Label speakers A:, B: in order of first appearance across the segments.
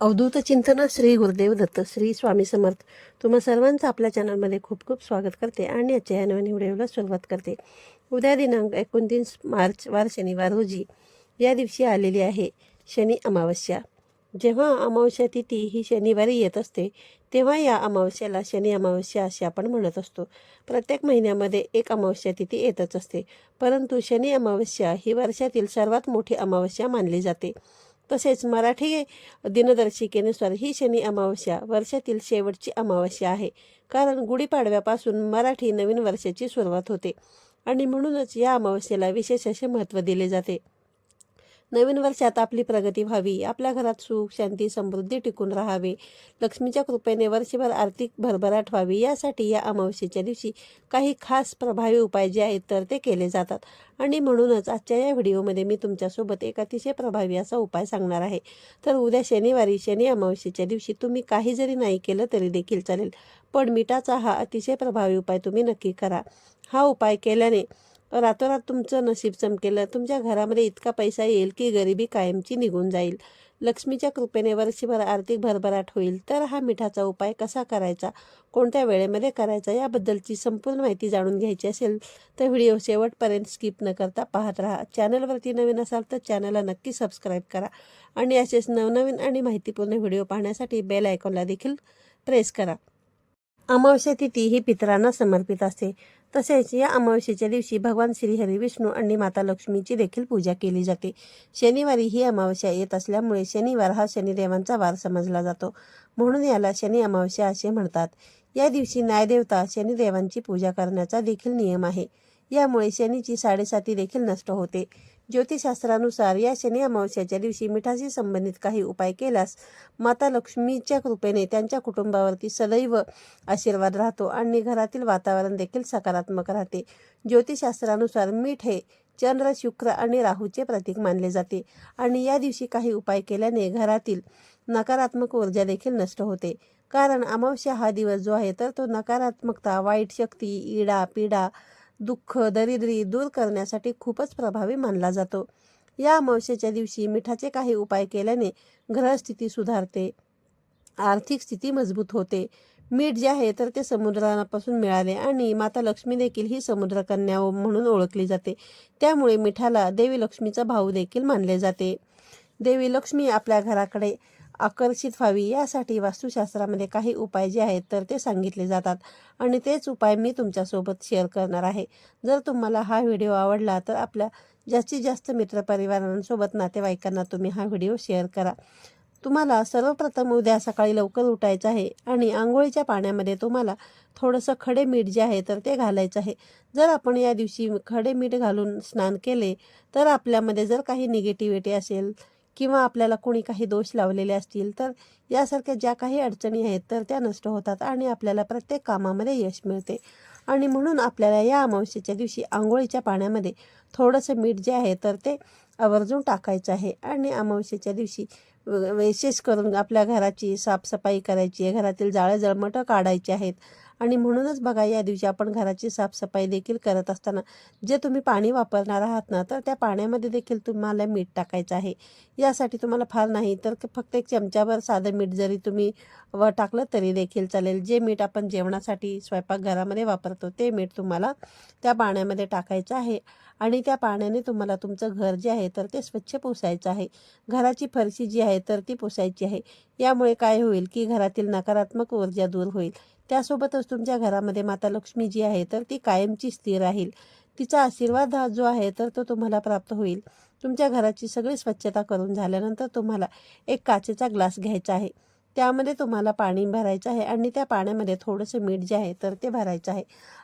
A: अवधूत चिंतन श्री गुरुदेव दत्त श्री स्वामी समर्थ. तुम्हा सर्वांचं आपल्या चॅनलमध्ये खूप खूप स्वागत करते आणि आजच्या या नवीन व्हिडिओला सुरुवात करते. उद्या दिनांक एकोणतीस मार्च वार शनिवार रोजी या दिवशी आलेली आहे शनी अमावस्या. जेव्हा अमावस्या तिथी ही शनिवारी येत असते तेव्हा या अमावस्याला शनी अमावस्या असे आपण म्हणत असतो. प्रत्येक महिन्यामध्ये एक अमावस्या तिथी येतच असते परंतु शनी अमावस्या ही वर्षातील सर्वात मोठी अमावस्या मानली जाते. तसेच मराठी दिनदर्शिकेनुसार ही शनी अमावस्या वर्षातील शेवटची अमावस्या आहे. कारण गुढीपाडव्यापासून मराठी नवीन वर्षाची सुरुवात होते आणि म्हणूनच या अमावस्येला विशेष असे महत्त्व दिले जाते. नवीन वर्षात आपली प्रगती व्हावी आपल्या घरात सुख शांती समृद्धी टिकून राहावे. लक्ष्मीच्या कृपेने वर्षभर आर्थिक भरभराट व्हावी यासाठी या अमावस्येच्या दिवशी काही खास प्रभावी उपाय जे आहेत तर ते केले जातात. आणि म्हणूनच आजच्या या व्हिडिओमध्ये मी तुमच्यासोबत एक अतिशय प्रभावी असा उपाय सांगणार आहे. तर उद्या शनिवारी शनी अमावस्येच्या दिवशी तुम्ही काही जरी नाही केलं तरी देखील चालेल. पण मिठाचा हा अतिशय प्रभावी उपाय तुम्ही नक्की करा. हा उपाय केल्याने रातोरात तुमचं नशीब चमकेलं तुमच्या घरामध्ये इतका पैसा येईल की गरिबी कायमची निघून जाईल. लक्ष्मीच्या कृपेने वर्षभर आर्थिक भरभराट होईल. तर हा मिठाचा उपाय कसा करायचा? कोणत्या वेळेमध्ये करायचा? याबद्दलची संपूर्ण माहिती जाणून घ्यायची असेल तर व्हिडिओ शेवटपर्यंत स्किप न करता पाहत राहा. चॅनलवरती नवीन असाल तर चॅनलला नक्की सबस्क्राईब करा आणि असेच नवनवीन आणि माहितीपूर्ण व्हिडिओ पाहण्यासाठी बेल आयकॉनला देखील प्रेस करा. अमावस्या तिथी ही पितरांना समर्पित असते. तसेच या अमावस्येच्या दिवशी भगवान श्रीहरी विष्णू आणि माता लक्ष्मीची देखील पूजा केली जाते. शनिवारी ही अमावस्या येत असल्यामुळे शनिवार हा शनिदेवांचा वार समजला जातो. म्हणून याला शनी अमावस्या असे म्हणतात. या दिवशी न्यायदेवता शनिदेवांची पूजा करण्याचा देखील नियम आहे. यामुळे शनीची साडेसाती देखील नष्ट होते. ज्योतिषशास्त्रानुसार या शनी अमावस्याच्या दिवशी मिठाशी संबंधित काही उपाय केल्यास माता लक्ष्मीच्या कृपेने त्यांच्या कुटुंबावरती सदैव आशीर्वाद राहतो आणि घरातील वातावरण देखील सकारात्मक राहते. ज्योतिषशास्त्रानुसार मीठ हे चंद्र शुक्र आणि राहूचे प्रतीक मानले जाते आणि या दिवशी काही उपाय केल्याने घरातील नकारात्मक ऊर्जा देखील नष्ट होते. कारण अमावस्या हा दिवस जो आहे तर तो नकारात्मकता वाईट शक्ती इडा पिडा दुःख दरिद्री दूर करण्यासाठी खूपच प्रभावी मानला जातो. या अमावस्येच्या दिवशी मिठाचे काही उपाय केल्याने ग्रहस्थिती सुधारते. आर्थिक स्थिती मजबूत होते. मीठ जे आहे तर ते समुद्रापासून मिळाले आणि माता लक्ष्मी देखील ही समुद्रकन्या म्हणून ओळखली जाते. त्यामुळे मिठाला देवी लक्ष्मीचा भाऊ देखील मानले जाते. देवी लक्ष्मी आपल्या घराकडे आकर्षित व्हावी यासाठी वास्तुशास्त्रामध्ये काही उपाय जे आहेत तर ते सांगितले जातात. आणि तेच उपाय मी तुमच्यासोबत शेअर करणार आहे. जर तुम्हाला हा व्हिडिओ आवडला तर आपल्या जास्तीत जास्त मित्रपरिवारांसोबत नातेवाईकांना तुम्ही हा व्हिडिओ शेअर करा. तुम्हाला सर्वप्रथम उद्या सकाळी लवकर उठायचं आहे आणि आंघोळीच्या पाण्यामध्ये तुम्हाला थोडंसं खडे मीठ जे आहे तर ते घालायचं आहे. जर आपण या दिवशी खडे मीठ घालून स्नान केले तर आपल्यामध्ये जर काही निगेटिव्हिटी असेल किंवा आपल्याला कोणी काही दोष लावलेले असतील तर यासारख्या ज्या काही अडचणी आहेत तर त्या नष्ट होतात आणि आपल्याला प्रत्येक कामामध्ये यश मिळते. आणि म्हणून आपल्याला या अमावस्येच्या दिवशी आंघोळीच्या पाण्यामध्ये थोडंसं मीठ जे आहे तर ते आवर्जून टाकायचं आहे. आणि अमावस्येच्या दिवशी विशेष करून आपल्या घराची साफसफाई करायची आहे. घरातील जाळं जळमटं काढायची आहेत. आणि म्हणूनच बघा या दिवशी आपण घराची साफसफाई देखील करत असताना जे तुम्ही पाणी वापरणार आहात ना तर त्या पाण्यामध्ये देखील तुम्हाला मीठ टाकायचं आहे. यासाठी तुम्हाला फार नाही तर फक्त एक चमच्याभर साधं मीठ जरी तुम्ही व टाकलं तरी देखील चालेल. जे मीठ आपण जेवणासाठी स्वयंपाकघरामध्ये वापरतो ते मीठ तुम्हाला त्या पाण्यामध्ये टाकायचं आहे. आणि त्या पाण्याने तुम्हाला तुमचं घर जे आहे तर ते स्वच्छ पुसायचं आहे. घराची फरशी जी आहे तर ती पुसायची आहे. यामुळे काय होईल की घरातील नकारात्मक ऊर्जा दूर होईल. त्यासोबतच तुमच्या घरामध्ये माता लक्ष्मी जी आहे तर ती कायमची स्थिर राहील. तिचा आशीर्वाद हा जो आहे तर तो तुम्हाला प्राप्त होईल. तुमच्या घराची सगळी स्वच्छता करून झाल्यानंतर तुम्हाला एक काचेचा ग्लास घ्यायचा आहे. त्यामध्ये तुम्हाला पाणी भरायचं आहे आणि त्या पाण्यामध्ये थोडंसं मीठ जे आहे तर ते भरायचं आहे.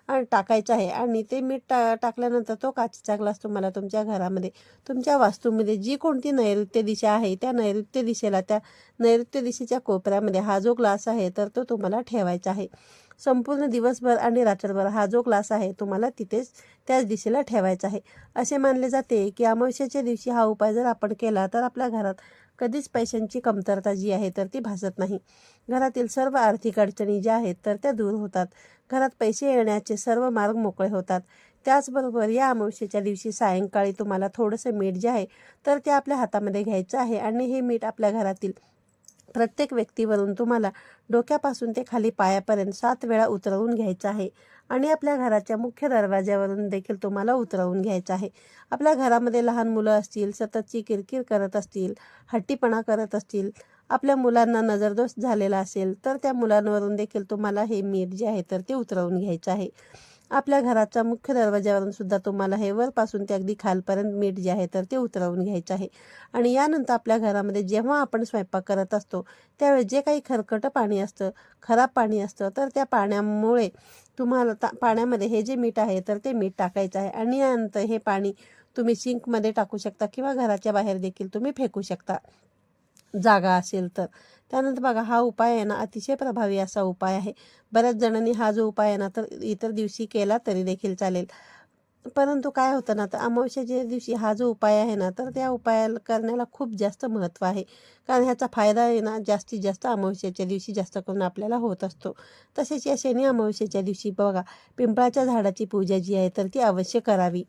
A: आणि टाकायचं आहे आणि ते मीठ टा टाकल्यानंतर तो काचेचा ग्लास तुम्हाला तुमच्या घरामध्ये तुमच्या वास्तूमध्ये जी कोणती नैऋत्य दिशा आहे त्या नैऋत्य दिशेला त्या नैऋत्य दिशेच्या कोपऱ्यामध्ये हा जो ग्लास आहे तर तो तुम्हाला ठेवायचा आहे. संपूर्ण दिवसभर आणि रात्रभर हा जो ग्लास आहे तुम्हाला तिथेच त्याच दिशेला ठेवायचा आहे. असे मानले जाते की अमावस्याच्या दिवशी हा उपाय जर आपण केला तर आपल्या घरात कधीच पैशांची कमतरता जी आहे तर ती भासत नाही. घरातील सर्व आर्थिक अडचणी ज्या आहेत तर त्या दूर होतात. घरात पैसे येण्याचे सर्व मार्ग मोकळे होतात. त्याचबरोबर या अमावस्येच्या दिवशी सायंकाळी तुम्हाला थोडंसं मीठ जे आहे तर ते आपल्या हातामध्ये घ्यायचं आहे आणि हे मीठ आपल्या घरातील प्रत्येक व्यक्तीवरून तुम्हाला डोक्यापासून ते खाली पायापर्यंत सात वेळा उतरवून घ्यायचं आहे. आणि आपल्या घराच्या मुख्य दरवाज्यावरून देखील तुम्हाला उतरवून घ्यायचं आहे. आपल्या घरामध्ये लहान मुलं असतील सततची किरकिर करत असतील हट्टीपणा करत असतील आपल्या मुलांना नजरदोष झालेला असेल तर त्या मुलांवरून देखील तुम्हाला हे मीठ जे आहे तर ते उतरवून घ्यायचं आहे. आपल्या घराच्या मुख्य दरवाज्यावरून सुद्धा तुम्हाला हे वरपासून ते अगदी खालपर्यंत मीठ जे आहे तर ते उतरवून घ्यायचं आहे. आणि यानंतर आपल्या घरामध्ये जेव्हा आपण स्वयंपाक करत असतो त्यावेळेस जे काही खरकटं पाणी असतं खराब पाणी असतं तर त्या पाण्यामुळे तुम्हाला ता पाण्यामध्ये हे जे मीठ आहे तर ते मीठ टाकायचं आहे. आणि यानंतर हे पाणी तुम्ही सिंकमध्ये टाकू शकता किंवा घराच्या बाहेर देखील तुम्ही फेकू शकता. जागा असेल तर. त्यानंतर बघा हा उपाय आहे ना अतिशय प्रभावी असा उपाय आहे. बऱ्याच जणांनी हा जो उपाय आहे ना तर इतर दिवशी केला तरी देखील चालेल. परंतु काय होतं ना तर अमावस्याच्या दिवशी हा जो उपाय आहे ना तर त्या उपाय करण्याला खूप जास्त महत्त्व आहे. कारण ह्याचा फायदा आहे ना जास्तीत जास्त अमावस्याच्या दिवशी जास्त करून आपल्याला होत असतो. तसेच या शनी अमावस्याच्या दिवशी बघा पिंपळाच्या झाडाची पूजा जी आहे तर ती अवश्य करावी.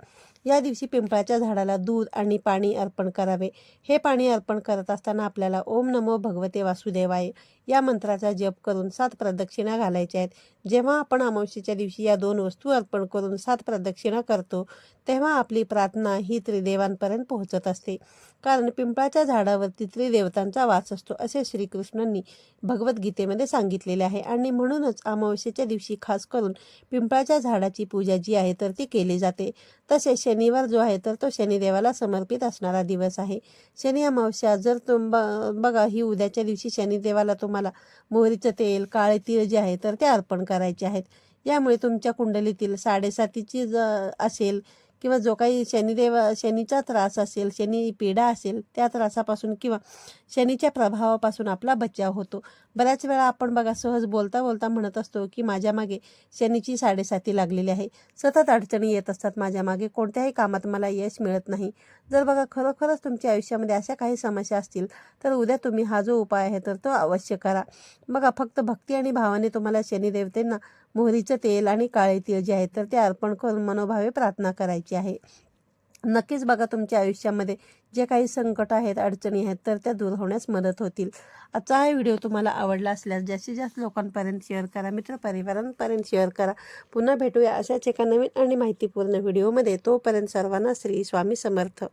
A: या दिवशी पिंपळाच्या झाडाला दूध आणि पाणी अर्पण करावे. हे पाणी अर्पण करत असताना आपल्याला ओम नमो भगवते वासुदेवाय या मंत्राचा जप करून सात प्रदक्षिणा घालायच्या आहेत. जेव्हा आपण अमावस्येच्या दिवशी या दोन वस्तू अर्पण करून सात प्रदक्षिणा करतो तेव्हा आपली प्रार्थना ही त्रिदेवांपर्यंत पोहोचत असते. कारण पिंपळाच्या झाडावरती त्रिदेवतांचा वास असतो असे श्रीकृष्णांनी भगवद्गीतेमध्ये सांगितलेले आहे. आणि म्हणूनच अमावस्येच्या दिवशी खास करून पिंपळाच्या झाडाची पूजा जी आहे तर ती केली जाते. तसेच शनिवार जो आहे तर तो शनिदेवाला समर्पित असणारा दिवस आहे. शनी अमावस्या जर तुम बघा ही उद्याच्या दिवशी शनिदेवाला तुम्हाला मोहरीचं तेल काळे तीळ जे आहे तर ते अर्पण करायचे आहेत. यामुळे तुमच्या कुंडलीतील साडेसातीची ज असेल किंवा जो काही शनिदेव शनीचा त्रास असेल शनी पीडा असेल त्या त्रासापासून किंवा शनीच्या प्रभावापासून आपला बचाव होतो. बऱ्याच वेळा आपण बघा सहज बोलता बोलता म्हणत असतो की माझ्या मागे शनीची साडेसाती लागलेली आहे. सतत अडचणी येत असतात माझ्या मागे. कोणत्याही कामात मला यश मिळत नाही. जर बघा खरोखरच तुमच्या आयुष्यामध्ये अशा काही समस्या असतील तर उद्या तुम्ही हा जो उपाय आहे तर तो अवश्य करा. बघा फक्त भक्ती आणि भावाने तुम्हाला शनिदेवतेंना मोहरीचं तेल आणि काळे तिळ जे आहे तर ते अर्पण करून मनोभावे प्रार्थना करायची आहे. नक्कीच बघा तुमच्या आयुष्यामध्ये जे काही संकट आहेत अडचणी आहेत तर त्या दूर होण्यास मदत होतील. आजचा हा व्हिडिओ तुम्हाला आवडला असल्यास जास्तीत जास्त लोकांपर्यंत शेअर करा मित्रपरिवारांपर्यंत शेअर करा. पुन्हा भेटूया अशाच एका नवीन आणि माहितीपूर्ण व्हिडिओमध्ये. तोपर्यंत सर्वांना श्री स्वामी समर्थ.